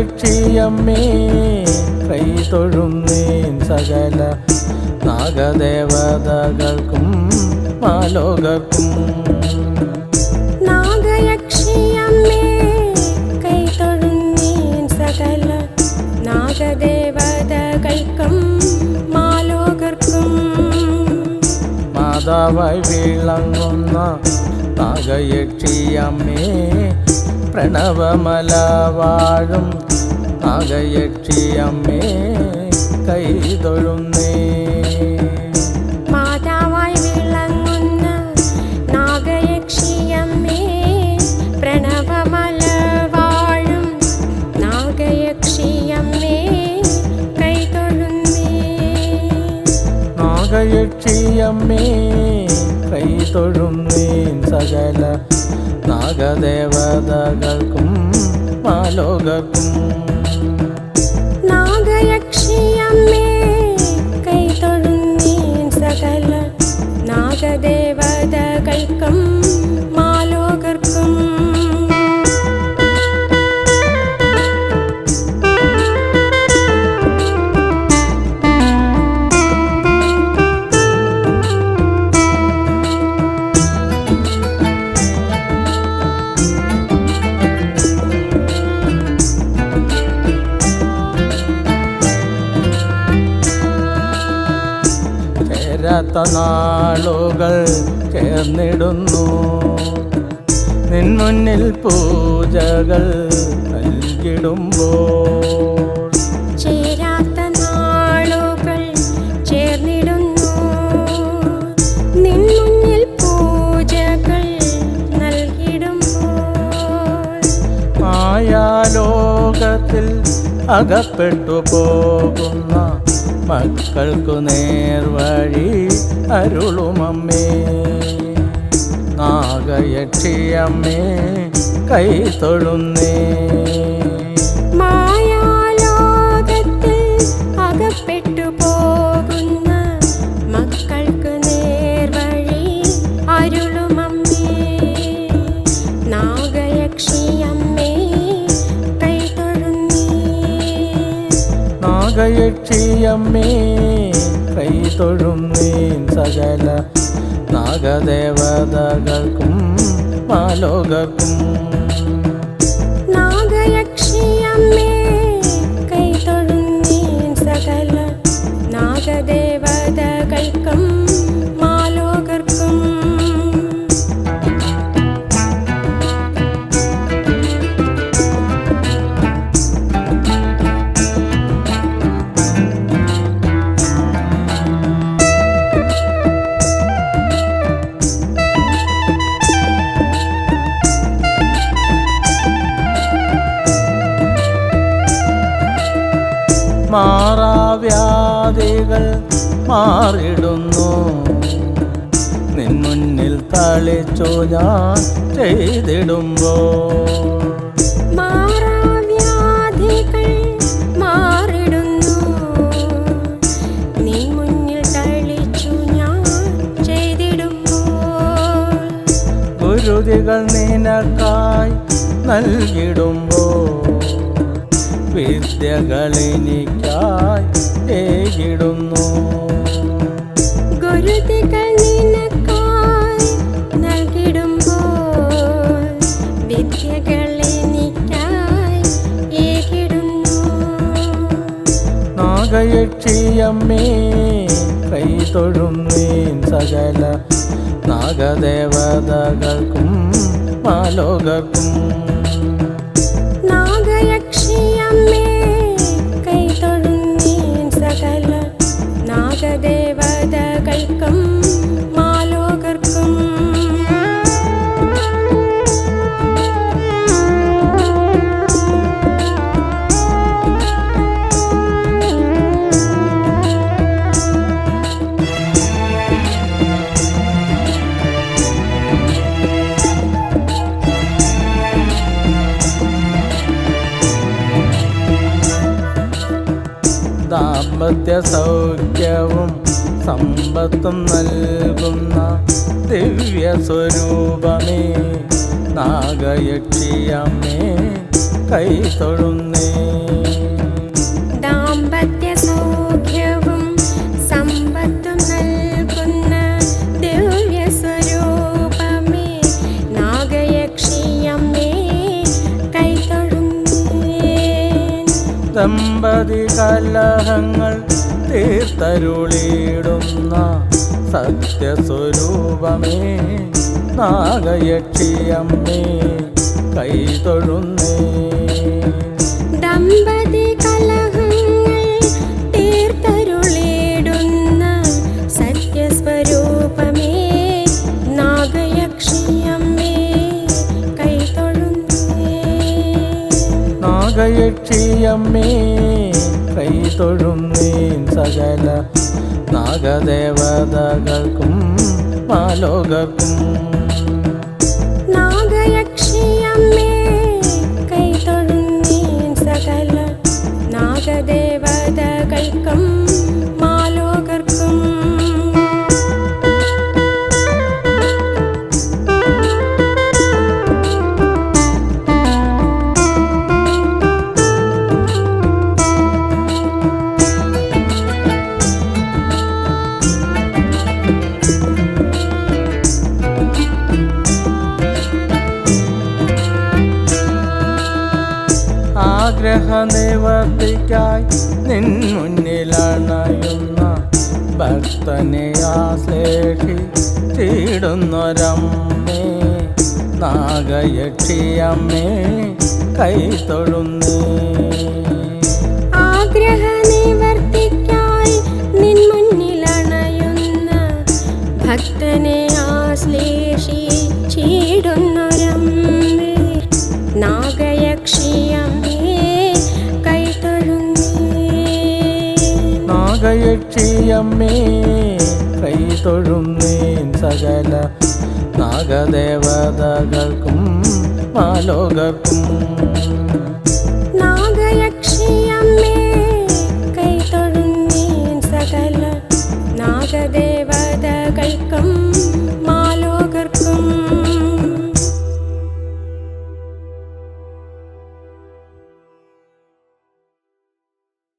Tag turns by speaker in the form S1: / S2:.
S1: നാഗയക്ഷിയമ്മേ കൈ തൊഴുന്നേൻ സകല നാഗദേവതകൾക്കും മാലോകർക്കും
S2: നാഗയക്ഷിയമ്മേ കൈ തൊഴുന്നീൻ സകല നാഗദേവതകൾക്കും മാലോകർക്കും
S1: മാതാവായി വിളങ്ങുന്ന നാഗയക്ഷിയമ്മേ പ്രണവമല വാഴും നാഗയക്ഷിയമ്മേ കൈ തൊഴുന്നേ
S2: മാതാവായി വിളങ്ങുന്ന നാഗയക്ഷിയമ്മേ പ്രണവമല വാഴും നാഗയക്ഷിയമ്മേ കൈതൊഴുന്നേ
S1: നാഗയക്ഷിയമ്മേ കൈ തൊഴുന്നേൻ സകല നാഗദേവതകൾക്കും മാലോകർക്കും ചേരാത്ത നാളുകൾ ചേർന്നിടുന്നു. നിൻ മുന്നിൽ പൂജകൾ നൽകിടുമ്പോൾ അകപ്പെട്ടു പോകുന്ന മക്കൾക്കു നേർവഴി അരുളുമമ്മേ. നാഗയക്ഷിയമ്മേ കൈ തൊഴുന്നേ.
S2: മായാലോകത്തിൽ അകപ്പെട്ടു നാഗയക്ഷിയമ്മേ
S1: കൈ തൊഴുന്നേൻ സകല നാഗദേവതകൾക്കും മാലോകർക്കും മാറാവ്യാധികൾ മാറിടുന്നു. നിൻ മുന്നിൽ തളിച്ചു ഞാൻ ചെയ്തിടുമ്പോൾ ഗുരുതികൾ നിനക്കായി നൽകിടുമ്പോൾ വിദ്യകൾ എനിക്കായി ഏകിടുന്നു
S2: ഗുരുതികൾ നിനക്കായി നൽകിടുമ്പോൾ വിദ്യകൾ എനിക്കായി ഏകിടുന്നു.
S1: നാഗയക്ഷിയമ്മേ കൈ തൊഴുന്നേൻ സകല നാഗദേവതകൾക്കും മാലോകർക്കും. ദാമ്പത്യ സൗഖ്യവും സമ്പത്തും നൽകുന്ന ദിവ്യ സ്വരൂപമേ നാഗയക്ഷിയമ്മേ കൈ തൊഴുന്നേ ദമ്പതി കലഹങ്ങൾ തീർത്തരുളിയിടുന്ന സത്യസ്വരൂപമേ. നാഗയക്ഷിയമ്മേ കൈതൊഴുന്നേ
S2: ദമ്പതി
S1: കൈതൊഴുന്നേൻ സകല നാഗദേവതകൾക്കും മാലോകർക്കും. മുന്നിലണയുന്ന ഭക്തനെ ആശേഷി ചീടുന്നൊരമ്മേ നാഗയക്ഷിയമ്മേ കൈതൊഴുന്നേ
S2: ആഗ്രഹ
S1: നാഗയക്ഷിയമ്മേ കൈതൊഴുന്നേൻ സകല നാഗദേവതകൾക്കും മാലോകർക്കും